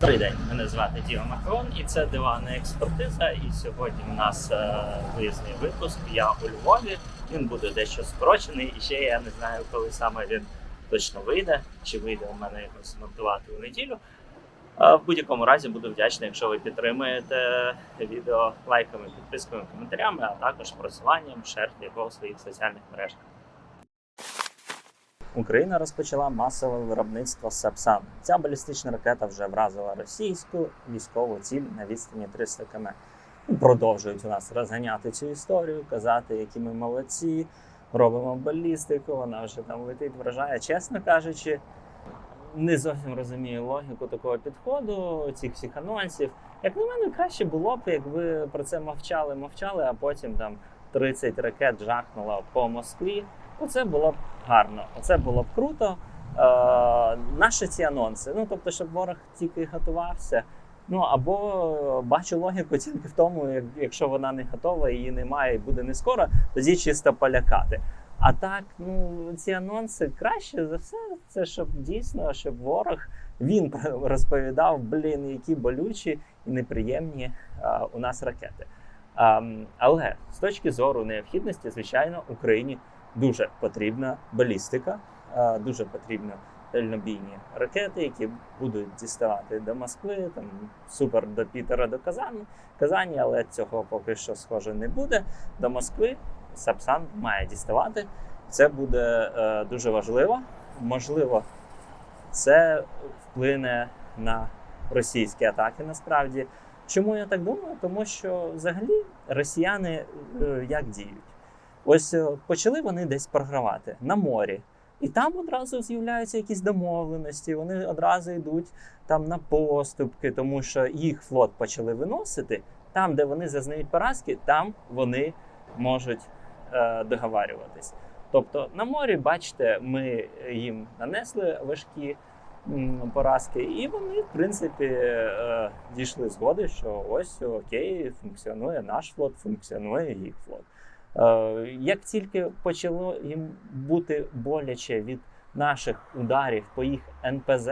Добрий день, мене звати Діма Макрон, і це дивана експертиза. І сьогодні у нас е, виїзний випуск. Я у Львові. Він буде дещо скорочений, і ще я не знаю, коли саме він точно вийде, чи вийде у мене якось монтувати у неділю. Е, в будь-якому разі буду вдячний, якщо ви підтримуєте відео лайками, підписками, коментарями, а також просуванням, шер його у своїх соціальних мережах. Україна розпочала масове виробництво Сапсан. Ця балістична ракета вже вразила російську військову ціль на відстані 300 км. Продовжують у нас розганяти цю історію, казати, які ми молодці, робимо балістику, вона вже там летить, вражає. Чесно кажучи, не зовсім розумію логіку такого підходу, цих всіх анонсів. Як на мене, краще було б, якби про це мовчали, мовчали, а потім там 30 ракет жахнуло по Москві. Оце було б гарно, оце було б круто. Е, наші ці анонси. Ну тобто, щоб ворог тільки готувався. Ну або бачу логіку тільки в тому, як, якщо вона не готова, її немає і буде не скоро, тоді чисто полякати. А так, ну ці анонси краще за все, це щоб дійсно, щоб ворог він розповідав, блін, які болючі і неприємні а, у нас ракети. А, але з точки зору необхідності, звичайно, Україні дуже потрібна балістика, дуже потрібно дальнобійні ракети, які будуть діставати до Москви, там супер до Пітера, до Казані, Казані, але цього поки що схоже не буде. До Москви Сапсан має діставати. Це буде е, дуже важливо. Можливо, це вплине на російські атаки насправді. Чому я так думаю? Тому що взагалі росіяни е, як діють? Ось е, почали вони десь програвати на морі. І там одразу з'являються якісь домовленості, вони одразу йдуть там на поступки, тому що їх флот почали виносити. Там, де вони зазнають поразки, там вони можуть е, договарюватись. Тобто на морі, бачите, ми їм нанесли важкі поразки, і вони, в принципі, е, дійшли згоди, що ось окей, функціонує наш флот, функціонує їх флот. Е, Як тільки почало їм бути боляче від наших ударів по їх НПЗ,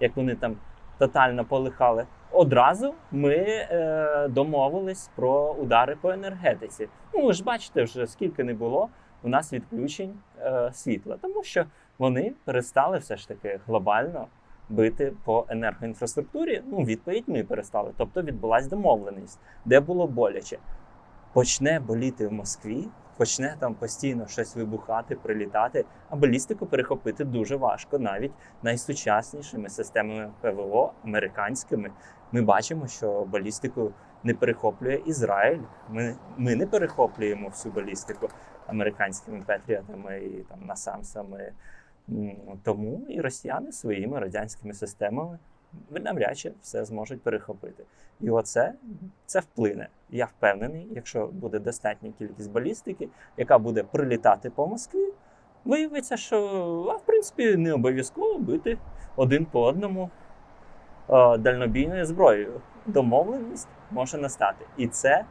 як вони там тотально полихали, одразу ми е, домовились про удари по енергетиці. Ну, ви ж бачите, вже скільки не було у нас відключень е, світла, тому що вони перестали все ж таки глобально бити по енергоінфраструктурі. Ну, відповідь ми перестали. Тобто відбулась домовленість, де було боляче почне боліти в Москві, почне там постійно щось вибухати, прилітати, а балістику перехопити дуже важко, навіть найсучаснішими системами ПВО американськими. Ми бачимо, що балістику не перехоплює Ізраїль. Ми, ми не перехоплюємо всю балістику американськими петріотами і там насамсами. Тому і росіяни своїми радянськими системами навряд чи все зможуть перехопити. І оце це вплине. Я впевнений, якщо буде достатня кількість балістики, яка буде прилітати по Москві, виявиться, що а, в принципі не обов'язково бити один по одному е, дальнобійною зброєю. Домовленість може настати. І це,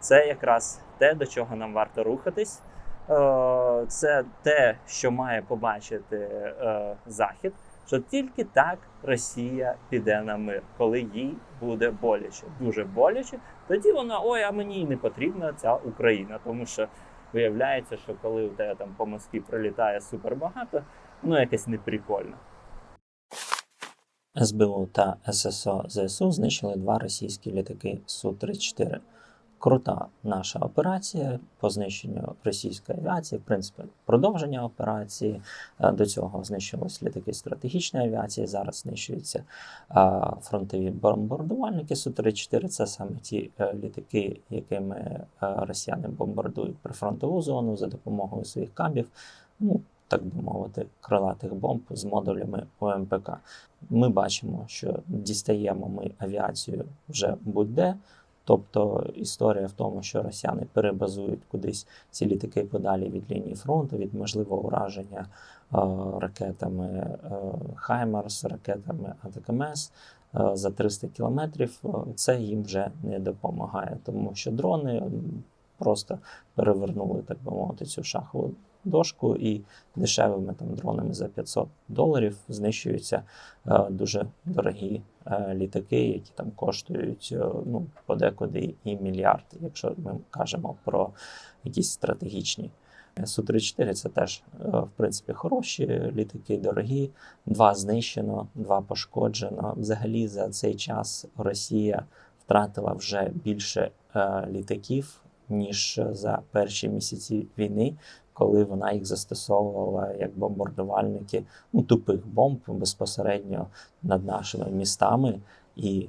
це якраз те, до чого нам варто рухатись. Е, Це те, що має побачити е, Захід що тільки так Росія піде на мир, коли їй буде боляче, дуже боляче. Тоді вона ой, а мені й не потрібна ця Україна, тому що виявляється, що коли у тебе там по Москві прилітає супер багато, ну якось неприкольно. СБУ та ССО ЗСУ знищили два російські літаки Су-34. Крута наша операція по знищенню російської авіації, в принципі, продовження операції. Е, До цього знищились літаки стратегічної авіації. Зараз знищуються е, фронтові бомбардувальники Су-34. Це саме ті е, літаки, якими росіяни бомбардують прифронтову зону за допомогою своїх кабів. Ну, так би мовити, крилатих бомб з модулями ОМПК. Ми бачимо, що дістаємо ми авіацію вже будь-де. Тобто історія в тому, що росіяни перебазують кудись ці літаки подалі від лінії фронту, від можливого ураження е, ракетами е, Хаймарс, ракетами АТКМС е, за 300 кілометрів. е, Це їм вже не допомагає, тому що дрони просто перевернули, так би мовити, цю шахову дошку, і дешевими там дронами за 500 доларів знищуються е, дуже дорогі е, літаки, які там коштують е, ну, подекуди і мільярд, якщо ми кажемо про якісь стратегічні. Су-34 це теж, е, в принципі, хороші літаки, дорогі. Два знищено, два пошкоджено. Взагалі за цей час Росія втратила вже більше е, літаків, ніж за перші місяці війни, коли вона їх застосовувала як бомбардувальники ну, тупих бомб безпосередньо над нашими містами і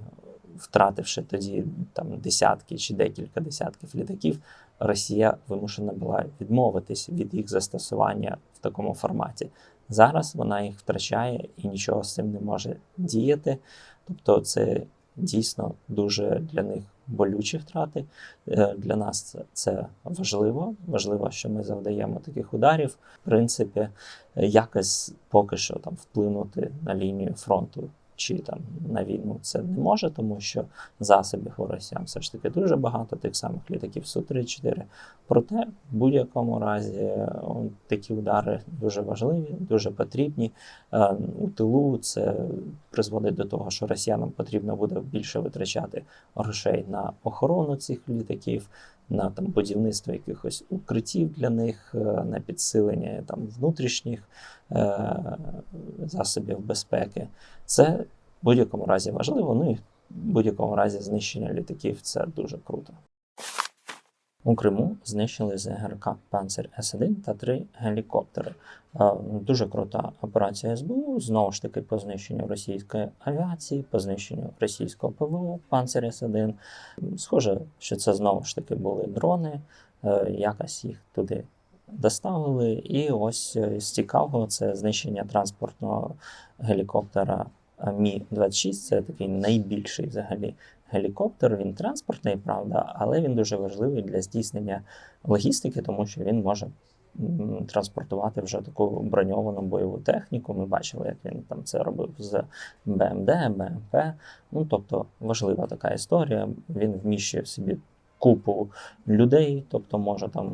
втративши тоді там десятки чи декілька десятків літаків, Росія вимушена була відмовитись від їх застосування в такому форматі. Зараз вона їх втрачає і нічого з цим не може діяти. Тобто, це дійсно дуже для них болючі втрати. Е, Для нас це, важливо. Важливо, що ми завдаємо таких ударів. В принципі, е, якось поки що там вплинути на лінію фронту чи там на війну це не може, тому що засобів у росіян все ж таки дуже багато тих самих літаків Су-34. Проте, в будь-якому разі, е, такі удари дуже важливі, дуже потрібні. Е, У тилу це призводить до того, що росіянам потрібно буде більше витрачати грошей на охорону цих літаків, на там будівництво якихось укриттів для них, е, на підсилення там внутрішніх е, засобів безпеки. Це в будь-якому разі важливо. Ну і в будь-якому разі знищення літаків це дуже круто. У Криму знищили ЗГРК Панцер С1 та три гелікоптери. Дуже крута операція СБУ. Знову ж таки, по знищенню російської авіації, по знищенню російського ПВО Панцер С1. Схоже, що це знову ж таки були дрони, е, якось їх туди доставили. І ось е, з цікавого це знищення транспортного гелікоптера е, Мі-26. Це такий найбільший взагалі гелікоптер. Він транспортний, правда, але він дуже важливий для здійснення логістики, тому що він може транспортувати вже таку броньовану бойову техніку. Ми бачили, як він там це робив з БМД, БМП. Ну тобто важлива така історія. Він вміщує в собі купу людей, тобто може там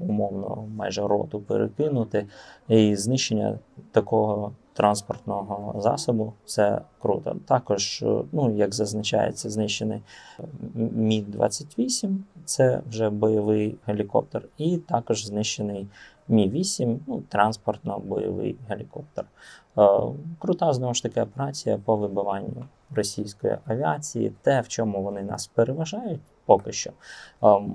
умовно майже роту перекинути. І знищення такого транспортного засобу це круто. Також, е, ну як зазначається, знищений Мі-28, це вже бойовий гелікоптер, і також знищений Мі-8, ну, транспортно-бойовий гелікоптер. Е, Крута знову ж таки операція по вибиванню російської авіації. Те, в чому вони нас переважають, поки що. Ем,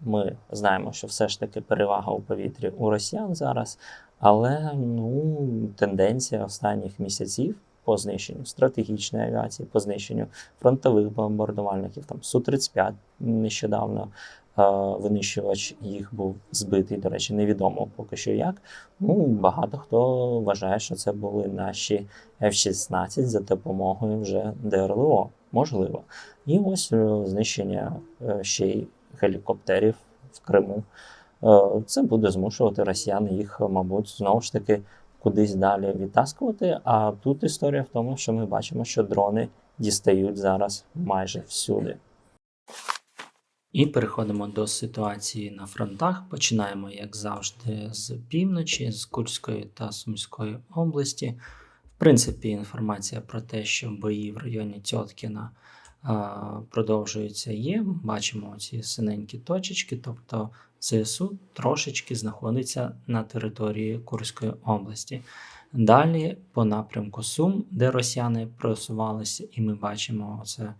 Ми знаємо, що все ж таки перевага у повітрі у росіян зараз, але ну, тенденція останніх місяців по знищенню стратегічної авіації, по знищенню фронтових бомбардувальників, там Су-35 нещодавно е, винищувач їх був збитий. До речі, невідомо поки що як. Ну, багато хто вважає, що це були наші F-16 за допомогою вже ДРЛО. Можливо. І ось е, знищення е, ще й гелікоптерів в Криму. Е, Це буде змушувати росіян їх, мабуть, знову ж таки кудись далі відтаскувати. А тут історія в тому, що ми бачимо, що дрони дістають зараз майже всюди. І переходимо до ситуації на фронтах. Починаємо, як завжди, з півночі, з Курської та Сумської області. В принципі, інформація про те, що бої в районі Тьоткіна а, продовжуються, є. Бачимо ці синенькі точечки, тобто ЗСУ трошечки знаходиться на території Курської області. Далі по напрямку Сум, де росіяни просувалися, і ми бачимо це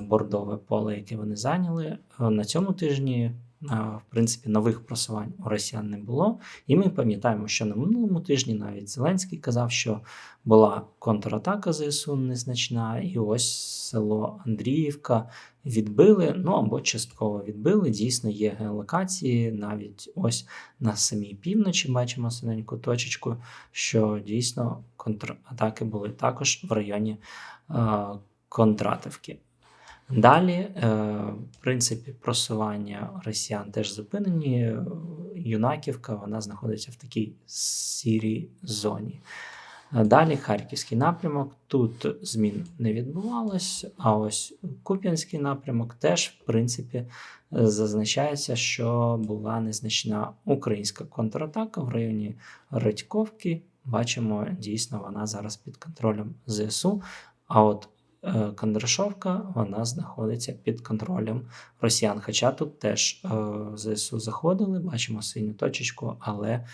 бордове поле, яке вони зайняли. На цьому тижні, в принципі, нових просувань у росіян не було. І ми пам'ятаємо, що на минулому тижні навіть Зеленський казав, що була контратака ЗСУ незначна, і ось село Андріївка відбили, ну або частково відбили. Дійсно, є геолокації, навіть ось на самій півночі бачимо синеньку точечку, що дійсно контратаки були також в районі е, Кондратівки. Далі, е, в принципі, просування росіян теж зупинені. Юнаківка вона знаходиться в такій сірій зоні. Далі Харківський напрямок. Тут змін не відбувалось. А ось Куп'янський напрямок теж, в принципі, зазначається, що була незначна українська контратака в районі Редьковки. Бачимо, дійсно, вона зараз під контролем ЗСУ. А от е, Кондрашовка вона знаходиться під контролем росіян. Хоча тут теж е, ЗСУ заходили, бачимо синю точечку, але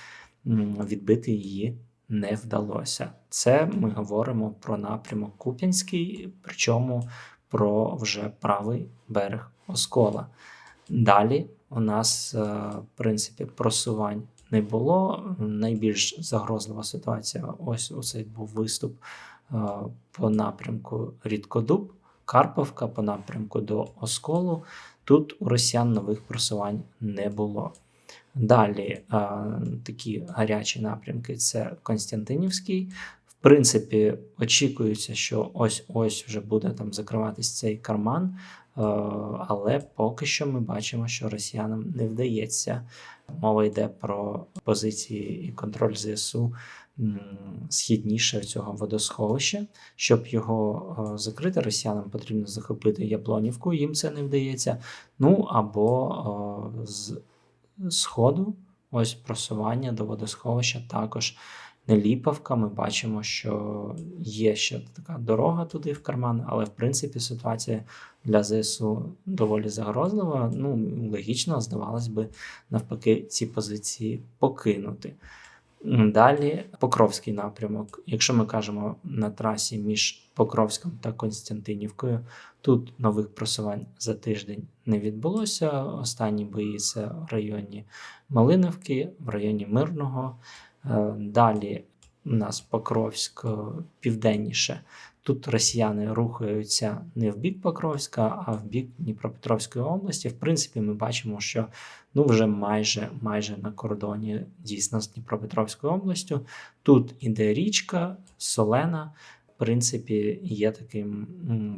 відбити її не вдалося. Це ми говоримо про напрямок Куп'янський, причому про вже правий берег Оскола. Далі у нас, е, в принципі, просувань не було. Найбільш загрозлива ситуація. Ось оцей був виступ е, по напрямку Рідкодуб, Карповка по напрямку до Осколу. Тут у росіян нових просувань не було. Далі е, такі гарячі напрямки це Константинівський. В принципі, очікується, що ось ось вже буде там закриватись цей карман. Е, Але поки що ми бачимо, що росіянам не вдається. Мова йде про позиції і контроль ЗСУ східніше цього водосховища. Щоб його е, закрити, росіянам потрібно захопити Яблонівку, їм це не вдається. Ну або е, з сходу, ось просування до водосховища також Неліповка. Ми бачимо, що є ще така дорога туди в карман, але в принципі ситуація для ЗСУ доволі загрозлива. Ну, логічно, здавалось би, навпаки, ці позиції покинути. Далі Покровський напрямок. Якщо ми кажемо на трасі між Покровськом та Константинівкою, тут нових просувань за тиждень не відбулося. Останні бої це в районі Малиновки, в районі Мирного. Е, Далі у нас Покровськ е, південніше. Тут росіяни рухаються не в бік Покровська, а в бік Дніпропетровської області. В принципі, ми бачимо, що ну вже майже, майже на кордоні дійсно з Дніпропетровською областю. Тут іде річка, солена. В принципі, є таким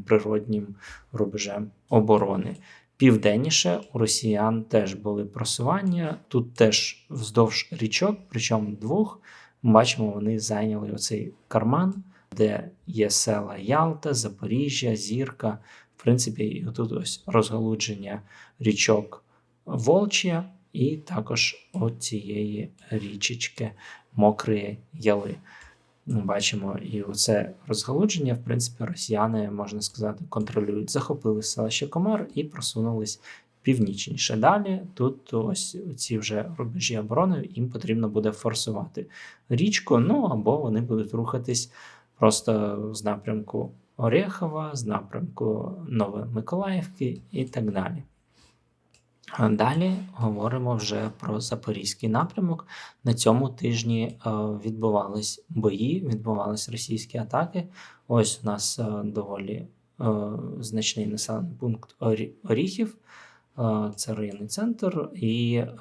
природнім рубежем оборони. Південніше у росіян теж були просування. Тут теж вздовж річок, причому двох. Бачимо, вони зайняли оцей карман, де є села Ялта, Запоріжжя, Зірка. В принципі, і тут ось розгалудження річок Волчя, і також от цієї річечки Мокрої Яли. Ми бачимо і оце розгалудження, в принципі, росіяни, можна сказати, контролюють, захопили селище Комар і просунулись північніше. Далі тут ось ці вже рубежі оборони, їм потрібно буде форсувати річку, ну або вони будуть рухатись просто з напрямку Орехова, з напрямку Новомиколаївки і так далі. Далі говоримо вже про запорізький напрямок. На цьому тижні е, відбувались бої, відбувались російські атаки. Ось у нас е, доволі е, значний населений пункт Орі- Оріхів. Е, Це районний центр, і е,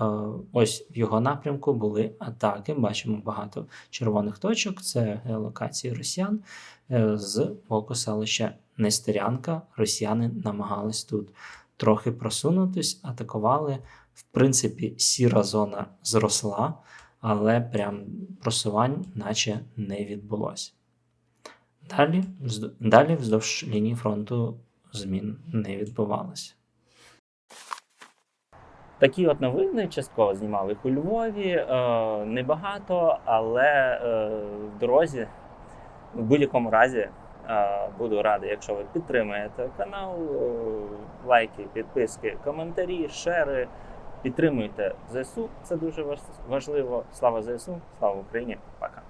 ось в його напрямку були атаки. Бачимо багато червоних точок. Це геолокації росіян Е, з боку селища Нестерянка. Rосіяни намагались тут трохи просунутись, атакували. В принципі, сіра зона зросла, але прям просувань наче не відбулося. Далі, далі вздовж лінії фронту змін не відбувалося. Такі от новини частково знімав їх у Львові. Е, небагато, але е, в дорозі в будь-якому разі е, буду радий, якщо ви підтримаєте канал, лайки, підписки, коментарі, шери. Підтримуйте ЗСУ. Це дуже важ- важливо. Слава ЗСУ, слава Україні. Пока.